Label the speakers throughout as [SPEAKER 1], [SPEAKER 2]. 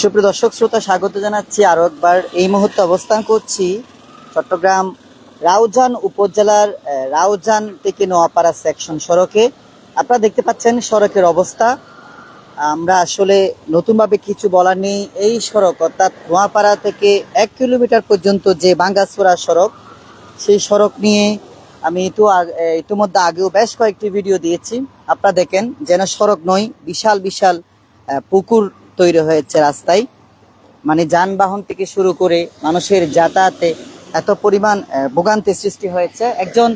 [SPEAKER 1] সুপ্রিয় দর্শক শ্রোতা স্বাগত জানাচ্ছি আরও একবার। এই মুহূর্তে অবস্থান করছি চট্টগ্রাম রাউজান উপজেলার রাউজান থেকে নোয়াপাড়া সেকশন সড়কে। আপনারা দেখতে পাচ্ছেন সড়কের অবস্থা। আমরা আসলে নতুনভাবে কিছু বলার নেই। এই সড়ক অর্থাৎ নোয়াপাড়া থেকে এক কিলোমিটার পর্যন্ত যে বাঙ্গাসুরা সড়ক সেই সড়ক নিয়ে আমি এ, ইতিমধ্যে আগেও বেশ কয়েকটি ভিডিও দিয়েছি। আপনারা দেখেন যেন সড়ক নয় বিশাল বিশাল পুকুর তৈরি হয়েছে রাস্তায়। মানে যানবাহন থেকে শুরু করে মানুষের যাতায়াতে এত পরিমাণ আহ, ভোগান্তি সৃষ্টি হয়েছে। একজন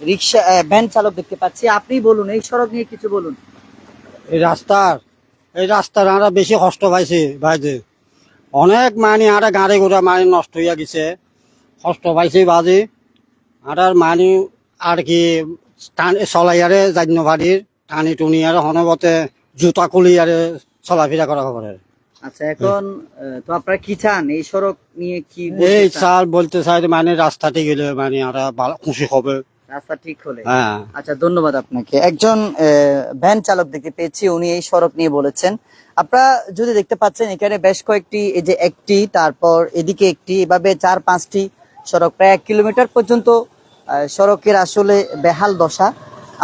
[SPEAKER 1] রিক্সা ভ্যান চালক দেখতে পাচ্ছি। আপনি বলুন এই সড়ক নিয়ে কিছু বলুন।
[SPEAKER 2] এই রাস্তার এই রাস্তার আমরা বেশি কষ্ট পাইছি ভাইজি। অনেক মানি আরে গাড়ি ঘোড়া মানি নষ্ট হইয়া গেছে। কষ্ট পাইছি বাজি আর মানি আর কি টান চলাইয়ারে জান্য বাড়ির টানি টুনি আর হনবতে জুতা খুলি আর চলাফেরা করা খবরে
[SPEAKER 1] আচ্ছা এখন তো আপনারা কি চান? এই সড়ক নিয়ে কি
[SPEAKER 2] এই চাল বলতে চাই মানে রাস্তা ঠিক হলে মানে খুশি হবে।
[SPEAKER 1] রাস্তা ঠিক হলে?
[SPEAKER 2] হ্যাঁ।
[SPEAKER 1] আচ্ছা ধন্যবাদ আপনাকে। একজন ভ্যান চালক দেখতে পেয়েছি উনি এই সড়ক নিয়ে বলেছেন। আপনারা যদি দেখতে পাচ্ছেন এখানে বেশ কয়েকটি এই যে একটি তারপর এদিকে একটি এভাবে চার পাঁচটি সড়ক প্রায় এক কিলোমিটার পর্যন্ত সড়কের আসলে বেহাল দশা।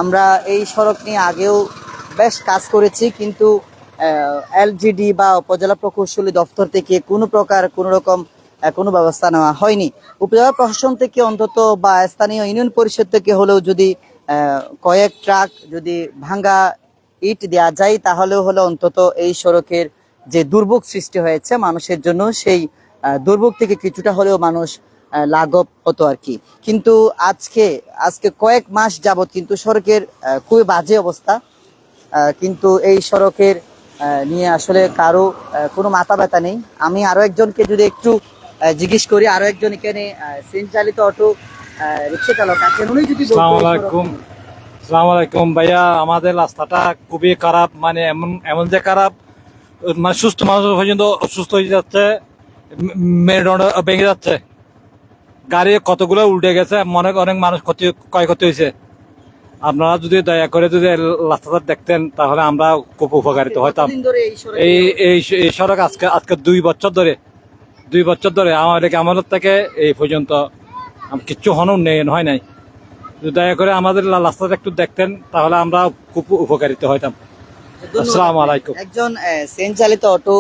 [SPEAKER 1] আমরা এই সড়ক নিয়ে আগেও বেশ কাজ করেছি কিন্তু এলজিডি বা উপজেলা প্রকৌশলী দপ্তর থেকে কোনো প্রকার কোনো রকম কোনো ব্যবস্থা নেওয়া হয়নি। উপজেলা প্রশাসন থেকে অন্তত বা স্থানীয় ইউনিয়ন পরিষদ থেকে হলেও যদি কয়েক ট্রাক যদি ভাঙ্গা ইট দেওয়া যায়, তাহলেও হলো অন্তত এই সড়কের যে দুর্ভোগ সৃষ্টি হয়েছে মানুষের জন্য, সেই দুর্ভোগ থেকে কিছুটা হলেও মানুষ লাঘব হতো আর কি। কিন্তু আজকে আজকে কয়েক মাস যাবত কিন্তু সড়কের খুবই বাজে অবস্থা। কিন্তু এই সড়কের নিয়ে আসলে কারও কোনো মাথা ব্যথা নেই। আমি আরও একজনকে যদি একটু জিজ্ঞেস করি আরও একজন এখানে সিন চালিত অটো রিক্সা চালক আছেন উনি যদি বলতেন
[SPEAKER 3] সালাম
[SPEAKER 1] এই সড়ক
[SPEAKER 3] আলাইকুম ভাইয়া আমাদের রাস্তাটা খুবই খারাপ মানে এমন এমন যে খারাপ মানে সুস্থ মানুষ পর্যন্ত অসুস্থ হয়ে যাচ্ছে মেরুদণ্ড ভেঙে যাচ্ছে। গাড়ি কতগুলো উল্টে গেছে মনে অনেক মানুষ ক্ষতি ক্ষয়ক্ষতি হয়েছে। আপনারা যদি দয়া করে যদি রাস্তাটা দেখতেন তাহলে আমরা খুব উপকারিত হইতাম
[SPEAKER 1] এই
[SPEAKER 3] এই সড়ক আজকে আজকে দুই বছর ধরে দুই বছর ধরে আমাদের আমাদের থেকে এই পর্যন্ত কিচ্ছু হন উন্নয়ন হয় নাই। যদি দয়া করে আমাদের রাস্তাটা একটু দেখতেন তাহলে আমরা খুব উপকারিত হইতাম।
[SPEAKER 1] ধন্যবাদ।
[SPEAKER 3] আসসালামু আলাইকুম।
[SPEAKER 1] একজন সেন চালিত অটো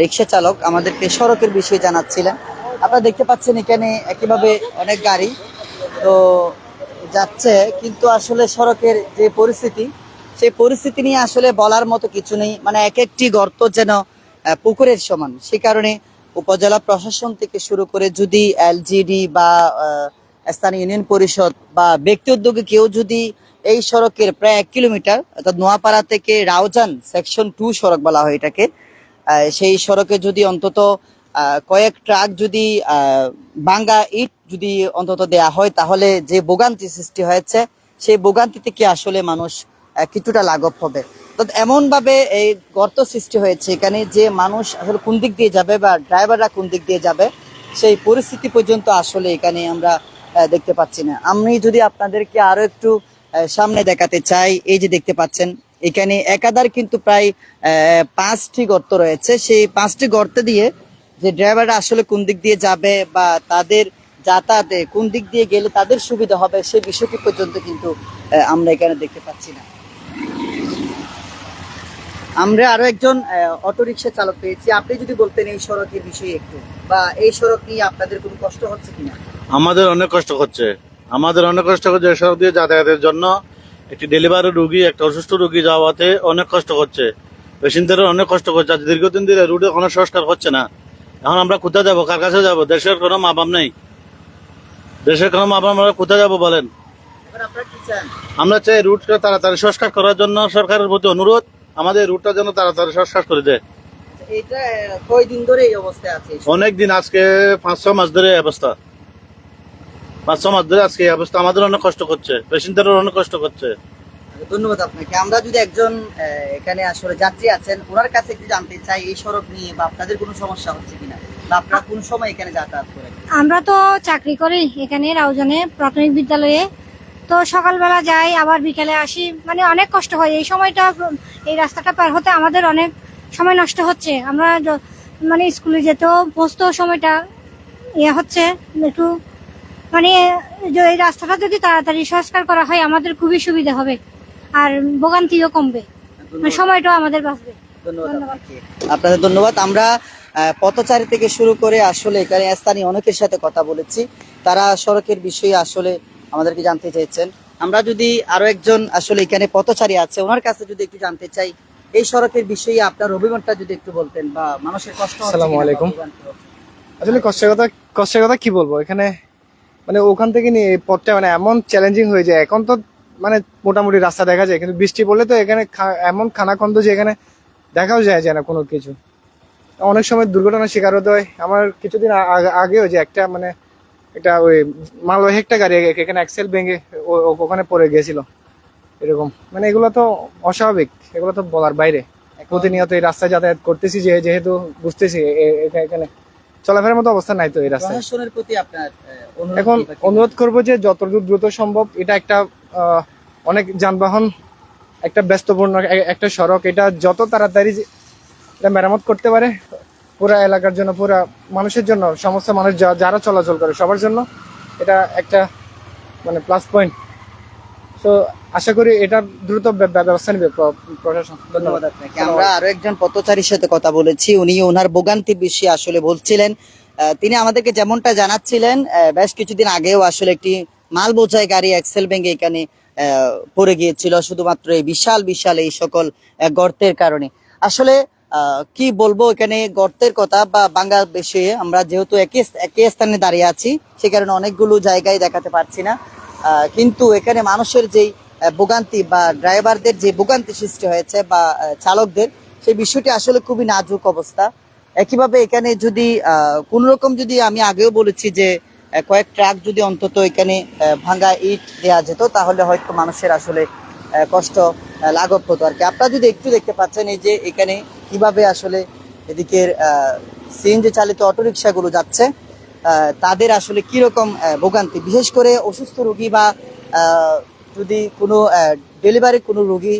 [SPEAKER 1] রিক্সা চালক আমাদেরকে সড়কের বিষয়ে জানাচ্ছিলেন। আপনারা দেখতে পাচ্ছেন এখানে একইভাবে অনেক গাড়ি। তো যাচ্ছে, কিন্তু আসলে সড়কের যে পরিস্থিতি, সেই পরিস্থিতি নিয়ে আসলে বলার মতো কিছু নেই। মানে এক একটি গর্ত যেন পুকুরের সমান। সে কারণে উপজেলা প্রশাসন থেকে শুরু করে যদি এলজিডি বা স্থানীয় ইউনিয়ন পরিষদ বা ব্যক্তি উদ্যোগে কেউ যদি এই সড়কের প্রায় এক কিলোমিটার, অর্থাৎ নোয়াপাড়া থেকে রাউজান সেকশন টু সড়ক বলা হয় এটাকে সেই সড়কে যদি অন্তত কয়েক ট্রাক যদি বাঙ্গা ইট যদি অন্তত দেয়া হয়, তাহলে যে ভোগান্তি সৃষ্টি হয়েছে, সেই ভোগান্তি থেকে আসলে মানুষ কিছুটা লাঘব হবে? তো এমন ভাবে এই গর্ত সৃষ্টি হয়েছে এখানে যে মানুষ আসলে কোন দিক দিয়ে যাবে বা ড্রাইভাররা কোন দিক দিয়ে যাবে, সেই পরিস্থিতি পর্যন্ত আসলে এখানে আমরা দেখতে পাচ্ছি না। আমি যদি আপনাদেরকে আরও একটু সামনে দেখাতে চাই, এই যে দেখতে পাচ্ছেন, এখানে একাধার কিন্তু প্রায় পাঁচটি গর্ত রয়েছে। সেই পাঁচটি গর্ত দিয়ে যে ড্রাইভাররা আসলে কোন দিক দিয়ে যাবে বা তাদের যাতায়াতে কোন দিক দিয়ে গেলে তাদের সুবিধা হবে, সে বিষয়টি পর্যন্ত কিন্তু আমরা এখানে দেখতে পাচ্ছি না। আমরা আরও একজন অটো রিক্সা চালক পেয়েছি। আপনি যদি বলতেন এই সড়কের বিষয়ে একটু, বা এই সড়ক নিয়ে আপনাদের কোনো কষ্ট হচ্ছে কিনা?
[SPEAKER 4] আমাদের অনেক কষ্ট হচ্ছে। আমাদের অনেক কষ্ট হচ্ছে সড়ক দিয়ে যাতায়াতের জন্য। একটি ডেলিভারি রুগী, একটা অসুস্থ রুগী যাওয়াতে অনেক কষ্ট হচ্ছে। পেশেন্টদের অনেক কষ্ট আজ দীর্ঘদিন ধরে রুটে কোনো সংস্কার হচ্ছে না। এখন আমরা কোথায় যাব? কার কাছে যাব? দেশের কোনো মা বাপ নেই। দেশের কোনো মা বাপ আমরা কোথায় যাব বলেন? আমরা চাই রুটটা তাড়াতাড়ি সংস্কার করার জন্য সরকারের প্রতি অনুরোধ। আমাদের রুটটা যেন তাড়াতাড়ি সংস্কার করে দেয়।
[SPEAKER 1] সড়ক?
[SPEAKER 4] অনেক দিন আজকে পাঁচ ছ মাস ধরে অবস্থা। পাঁচ ছ মাস ধরে আজকে এই অবস্থা। আমাদের অনেক কষ্ট করছে। পেশেন্টদের অনেক কষ্ট করছে।
[SPEAKER 1] ধন্যবাদ আপনাকে। আমরা যদি একজন এখানে আসলে যাত্রী আছেন, ওনার কাছে একটু জানতে চাই, এই সড়ক নিয়ে বা আপনাদের কোনো সমস্যা হচ্ছে কিনা? আপনারা কোন সময় এখানে যাতায়াত করেন?
[SPEAKER 5] আমরা তো চাকরি করি এখানে, রাউজানে, প্রাথমিক বিদ্যালয়ে। তো সকালবেলা যাই, আবার বিকেলে আসি। মানে অনেক কষ্ট হয়। এই সময়টা, এই রাস্তাটা পার হতে আমাদের অনেক সময় নষ্ট হচ্ছে। আমরা মানে স্কুলে যেতেও পৌঁছতেও সময়টা ইয়ে হচ্ছে। একটু মানে এই রাস্তাটা যদি তাড়াতাড়ি সংস্কার করা হয়, আমাদের খুবই সুবিধা হবে। আর ভোগান্তিও কমবে। মানে সময়টাও আমাদের বাঁচবে।
[SPEAKER 1] ধন্যবাদ
[SPEAKER 5] ধন্যবাদ।
[SPEAKER 1] আপনাকে। আপনাদের ধন্যবাদ। আমরা আহ, পথচারী থেকে শুরু করে আসলে এখানে স্থানীয় অনেকের সাথে কথা বলেছি। তারা সড়কের বিষয়ে আসলে আমাদেরকে জানতে চাইছেন আমরা যদি আরও একজন আসলে এখানে পথচারী আছে ওনার কাছে যদি একটু জানতে চাই এই সড়কের বিষয়ে আপনার অভিমতটা যদি একটু বলতেন বা মানুষের কষ্ট
[SPEAKER 6] আসসালামু আলাইকুম। আসলে কষ্টের কথা কষ্টের কথা কি বলব? এখানে মানে ওখান থেকে নিয়ে এই পথটা মানে এমন চ্যালেঞ্জিং হয়ে যায়। এখন তো মানে মোটামুটি রাস্তা দেখা যায় কিন্তু বৃষ্টি পড়লে তো এখানে এমন খানাখন্দ যে এখানে দেখাও যায় যায় না কোনো কিছু। অনেক সময় দুর্ঘটনার শিকার হতে হয়। আমার কিছুদিন আগে- আগেও যে একটা মানে এটা ওই মালবাহী একটা গাড়ি এখানে অ্যাক্সেল ভেঙে ওখানে পড়ে গিয়েছিল। এরকম। মানে এগুলো তো অস্বাভাবিক। এগুলো তো বলার বাইরে। প্রতিনিয়ত এই রাস্তায় যাতায়াত করতেছি যে যেহেতু বুঝতেছি এখানে চলাফেরার মতো অবস্থা নাই তো এই রাস্তায়। এখন? অনুরোধ করব যে যতদূর দ্রুত সম্ভব এটা একটা অনেক যানবাহন, একটা ব্যস্তপূর্ণ একটা সড়ক, এটা যত তাড়াতাড়ি এটা মেরামত করতে পারে, পুরা এলাকার জন্য, পুরা মানুষের জন্য, সমস্ত মানুষ যারা চলাচল করে, সবার জন্য এটা একটা মানে প্লাস পয়েন্ট তো আশা করি এটা দ্রুত ব্য- ব্য- ব্যবস্থা নেবে প্রশাসন।
[SPEAKER 1] ধন্যবাদ আপনাকে। আমরা আরও একজন পথচারীর সাথে কথা বলেছি, উনি ওনার ভোগান্তি বিষয়ে আসলে বলছিলেন। তিনি আমাদেরকে যেমনটা জানাচ্ছিলেন বেশ কিছুদিন আগেও আসলে একটি মাল বোঝাই গাড়ি এক্সেল ভেঙে এখানে পড়ে গিয়েছিল শুধুমাত্র এই বিশাল বিশাল এই সকল গর্তের কারণে। আসলে কি বলব এখানে গর্তের কথা বা বাংলাদেশে আমরা যেহেতু একই একই স্থানে দাঁড়িয়ে আছি, সে কারণে অনেকগুলো জায়গায় দেখাতে পারছি না। কিন্তু এখানে মানুষের যেই ভোগান্তি বা ড্রাইভারদের যে ভোগান্তি সৃষ্টি হয়েছে বা চালকদের, সেই বিষয়টি আসলে খুবই নাজুক অবস্থা। একইভাবে এখানে যদি কোন রকম যদি আমি আগেও বলেছি যে কয়েক ট্রাক যদি অন্তত এখানে আহ, ভাঙা ইট দেওয়া যেত তাহলে হয়তো মানুষের আসলে কষ্ট লাঘব হতো। আর কি আপনারা যদি একটু দেখতে পাচ্ছেন এই যে এখানে কীভাবে আসলে এদিকের সিএনজি চালিত অটোরিকশাগুলো যাচ্ছে তাদের আসলে কীরকম ভোগান্তি? বিশেষ করে অসুস্থ রোগী বা যদি কোনো ডেলিভারি কোনো রোগী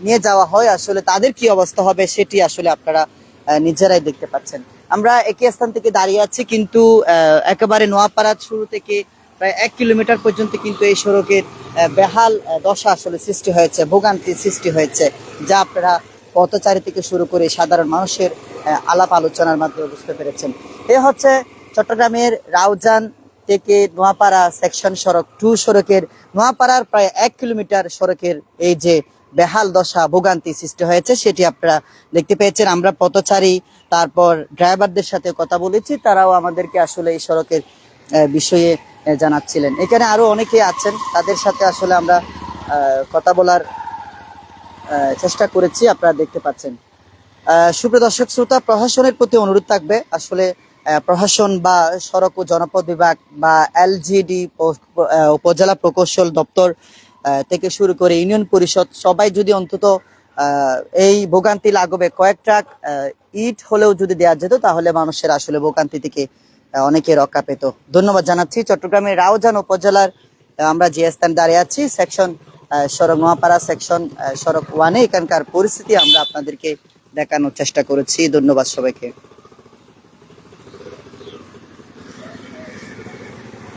[SPEAKER 1] নিয়ে যাওয়া হয় আসলে তাদের কি অবস্থা হবে সেটি আসলে আপনারা নিজেরাই দেখতে পাচ্ছেন। আমরা একই স্থান থেকে দাঁড়িয়ে আছি, কিন্তু একেবারে নোয়াপাড়া শুরু থেকে প্রায় এক কিলোমিটার পর্যন্ত কিন্তু এই সড়কের বেহাল দশা আসলে সৃষ্টি হয়েছে ভোগান্তির সৃষ্টি হয়েছে, যা আপনারা পথচারী থেকে শুরু করে সাধারণ মানুষের আলাপ আলোচনার মাধ্যমে বুঝতে পেরেছেন। এ হচ্ছে চট্টগ্রামের রাউজান থেকে নোয়াপাড়া সেকশন সড়ক, টু সড়কের, নোয়াপাড়ার প্রায় এক কিলোমিটার সড়কের এই যে বেহাল দশা, ভোগান্তি সৃষ্টি হয়েছে, সেটি আপনারা দেখতে পেয়েছেন। আমরা পথচারী, তারপর ড্রাইভারদের সাথে কথা বলেছি, তারাও আমাদেরকে আসলে এই সড়কের বিষয়ে জানাচ্ছিলেন। এখানে আরও অনেকে আছেন, তাদের সাথে আসলে আমরা কথা বলার চেষ্টা করেছি, আপনারা দেখতে পাচ্ছেন। সুপ্রিয় দর্শক, শ্রোতা, প্রশাসনের প্রতি অনুরোধ থাকবে, আসলে প্রশাসন বা সড়ক ও জনপদ বিভাগ বা এলজিডি উপজেলা প্রকৌশল দপ্তর থেকে শুরু করে ইউনিয়ন পরিষদ, সবাই যদি অন্তত এই ভোগান্তি লাগবে কয়েক ট্রাক ইট হলেও যদি দেওয়া যেত, তাহলে মানুষের আসলে ভোগান্তি থেকে অনেকে রক্ষা পেত। ধন্যবাদ জানাচ্ছি চট্টগ্রামের রাউজান উপজেলার আমরা যে স্থান দাঁড়িয়ে আছি সেকশন সড়ক নোয়াপাড়া সেকশন সড়ক ওয়ানে এখানকার পরিস্থিতি আমরা আপনাদেরকে দেখানোর চেষ্টা করেছি। ধন্যবাদ সবাইকে।